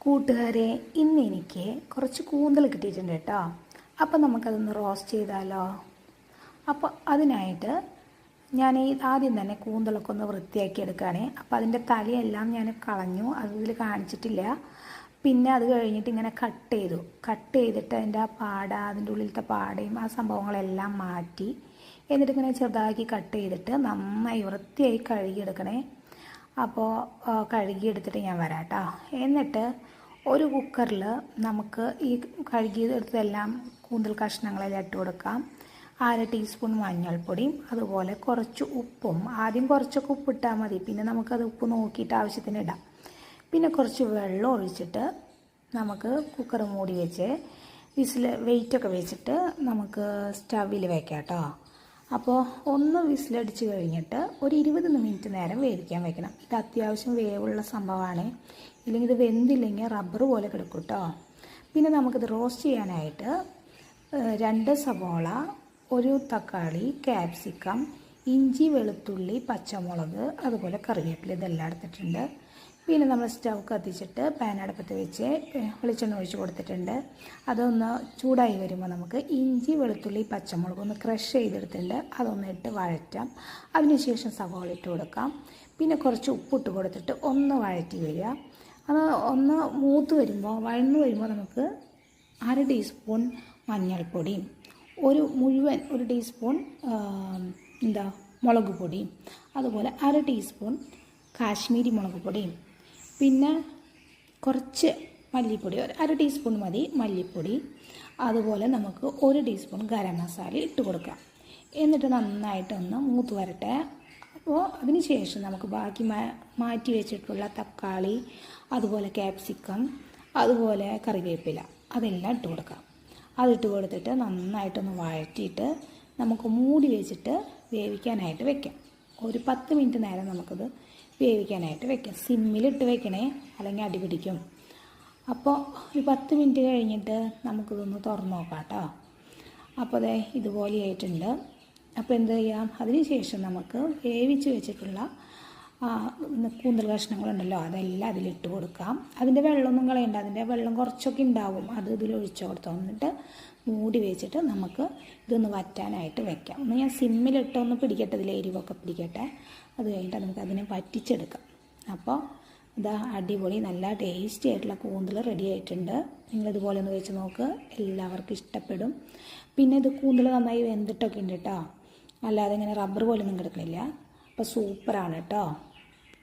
കൂട്ടുകാരെ ഇന്ന് എനിക്ക് കുറച്ച് കൂന്തൽ കിട്ടിയിട്ടുണ്ട് കേട്ടോ. അപ്പം നമുക്കതൊന്ന് റോസ്റ്റ് ചെയ്താലോ? അപ്പോൾ അതിനായിട്ട് ഞാൻ ഈ ആദ്യം തന്നെ കൂന്തലൊക്കെ ഒന്ന് വൃത്തിയാക്കി എടുക്കുകയാണ്. അപ്പോൾ അതിന്റെ തലയെല്ലാം ഞാൻ കളഞ്ഞു. അതിൽ കാണിച്ചിട്ടില്ല. പിന്നെ അത് കഴിഞ്ഞിട്ട് ഇങ്ങനെ കട്ട് ചെയ്തു. കട്ട് ചെയ്തിട്ട് അതിന്റെ ആ പാട അതിന്റെ ഉള്ളിലത്തെ പാടയും ആ സംഭവങ്ങളെല്ലാം മാറ്റി. എന്നിട്ട് ഇങ്ങനെ ചെറുതാക്കി കട്ട് ചെയ്തിട്ട് നന്നായി വൃത്തിയായി കഴുകിയെടുക്കണേ. അപ്പോൾ കഴുകിയെടുത്തിട്ട് ഞാൻ വരാം കേട്ടോ എന്നിട്ട് ഒരു കുക്കറിൽ നമുക്ക് ഈ കഴുകിയെടുത്തതെല്ലാം കൂന്തൽ കഷ്ണങ്ങളെല്ലാം ഇട്ട് കൊടുക്കാം. അര ടീസ്പൂൺ മഞ്ഞൾപ്പൊടിയും അതുപോലെ കുറച്ച് ഉപ്പും. ആദ്യം കുറച്ചൊക്കെ ഉപ്പിട്ടാൽ മതി. പിന്നെ നമുക്കത് ഉപ്പ് നോക്കിയിട്ട് ആവശ്യത്തിന് ഇടാം. പിന്നെ കുറച്ച് വെള്ളം ഒഴിച്ചിട്ട് നമുക്ക് കുക്കർ മൂടി വെച്ച് വിസിൽ വെയിറ്റൊക്കെ വെച്ചിട്ട് നമുക്ക് സ്റ്റവിൽ വെക്കാം കേട്ടോ അപ്പോൾ ഒന്ന് വിസിലടിച്ച് കഴിഞ്ഞിട്ട് ഒരു ഇരുപത് മിനിറ്റ് നേരം വേവിക്കാൻ വെക്കണം. ഇത് അത്യാവശ്യം വേവുള്ള സംഭവമാണ്. ഇല്ലെങ്കിൽ ഇത് വെന്തില്ലെങ്കിൽ റബ്ബർ പോലെ കിടക്കും കേട്ടോ പിന്നെ നമുക്കിത് റോസ്റ്റ് ചെയ്യാനായിട്ട് രണ്ട് സവോള ഒരു തക്കാളി ക്യാപ്സിക്കം ഇഞ്ചി വെളുത്തുള്ളി പച്ചമുളക് അതുപോലെ കറിവേപ്പില ഇതെല്ലാം എടുത്തിട്ടുണ്ട്. പിന്നെ നമ്മൾ സ്റ്റൗ കത്തിച്ചിട്ട് പാൻ അടുപ്പത്ത് വെച്ച് വെളിച്ചെണ്ണ ഒഴിച്ച് കൊടുത്തിട്ടുണ്ട്. അതൊന്ന് ചൂടായി വരുമ്പോൾ നമുക്ക് ഇഞ്ചി വെളുത്തുള്ളി പച്ചമുളക് ഒന്ന് ക്രഷ് ചെയ്തെടുത്തിട്ടുണ്ട്. അതൊന്ന് ഇട്ട് വഴറ്റാം. അതിനുശേഷം സവാള ഇട്ട് കൊടുക്കാം. പിന്നെ കുറച്ച് ഉപ്പിട്ട് കൊടുത്തിട്ട് ഒന്ന് വഴറ്റി വരിക. അത് ഒന്ന് മൂത്ത് വരുമ്പോൾ വഴന്ന് വരുമ്പോൾ നമുക്ക് അര ടീസ്പൂൺ മഞ്ഞൾപ്പൊടിയും ഒരു മുഴുവൻ ഒരു ടീസ്പൂൺ എന്താ മുളക് പൊടിയും അതുപോലെ അര ടീസ്പൂൺ കാശ്മീരി മുളക് പൊടിയും പിന്നെ കുറച്ച് മല്ലിപ്പൊടി ഒരു അര ടീസ്പൂൺ മതി മല്ലിപ്പൊടി. അതുപോലെ നമുക്ക് ഒരു ടീസ്പൂൺ ഗരം മസാല ഇട്ട് കൊടുക്കാം. എന്നിട്ട് നന്നായിട്ടൊന്ന് മൂത്ത് വരട്ടെ. അപ്പോൾ അതിന് ശേഷം നമുക്ക് ബാക്കി മാറ്റി വെച്ചിട്ടുള്ള തക്കാളി അതുപോലെ ക്യാപ്സിക്കം അതുപോലെ കറിവേപ്പില അതെല്ലാം ഇട്ട് കൊടുക്കാം. അതിട്ട് കൊടുത്തിട്ട് നന്നായിട്ടൊന്ന് വഴറ്റിയിട്ട് നമുക്ക് മൂടി വെച്ചിട്ട് വേവിക്കാനായിട്ട് വെക്കാം. ഒരു പത്ത് മിനിറ്റ് നേരം നമുക്കത് വേവിക്കാനായിട്ട് വെക്കാം. സിമ്മിലിട്ട് വെക്കണേ അല്ലെങ്കിൽ അടി പിടിക്കും. അപ്പോൾ ഒരു പത്ത് മിനിറ്റ് കഴിഞ്ഞിട്ട് നമുക്കിതൊന്ന് തുറന്നു നോക്കാം കേട്ടോ. അപ്പോൾ അതെ ഇതുപോലെ ആയിട്ടുണ്ട് അപ്പോൾ എന്ത് ചെയ്യാം? അതിന് ശേഷം നമുക്ക് വേവിച്ച് വെച്ചിട്ടുള്ള കൂന്തൽ കഷ്ണങ്ങളുണ്ടല്ലോ അതെല്ലാം അതിലിട്ട് കൊടുക്കാം. അതിന്റെ വെള്ളമൊന്നും കളയണ്ട അതിന്റെ വെള്ളം കുറച്ചൊക്കെ ഉണ്ടാവും. അത് ഇതിൽ ഒഴിച്ചു കൊടുത്തു. എന്നിട്ട് മൂടി വെച്ചിട്ട് നമുക്ക് ഇതൊന്ന് വറ്റാനായിട്ട് വെക്കാം. ഒന്ന് ഞാൻ സിമ്മിലിട്ട് ഒന്ന് പിടിക്കട്ടെ ഇതിൽ എരിവൊക്കെ പിടിക്കട്ടെ. അത് കഴിഞ്ഞിട്ട് നമുക്ക് അതിനെ വറ്റിച്ചെടുക്കാം. അപ്പോൾ ഇതാ അടിപൊളി നല്ല ടേസ്റ്റി ആയിട്ടുള്ള കൂന്തൽ റെഡി ആയിട്ടുണ്ട്. നിങ്ങളിതുപോലെ ഒന്ന് വെച്ച് നോക്ക്. എല്ലാവർക്കും ഇഷ്ടപ്പെടും. പിന്നെ ഇത് കൂന്തൽ നന്നായി വെന്തിട്ടൊക്കെ ഉണ്ട് കേട്ടോ. അല്ലാതെ ഇങ്ങനെ റബ്ബർ പോലൊന്നും കിടക്കണില്ല. അപ്പോൾ സൂപ്പറാണ് കേട്ടോ.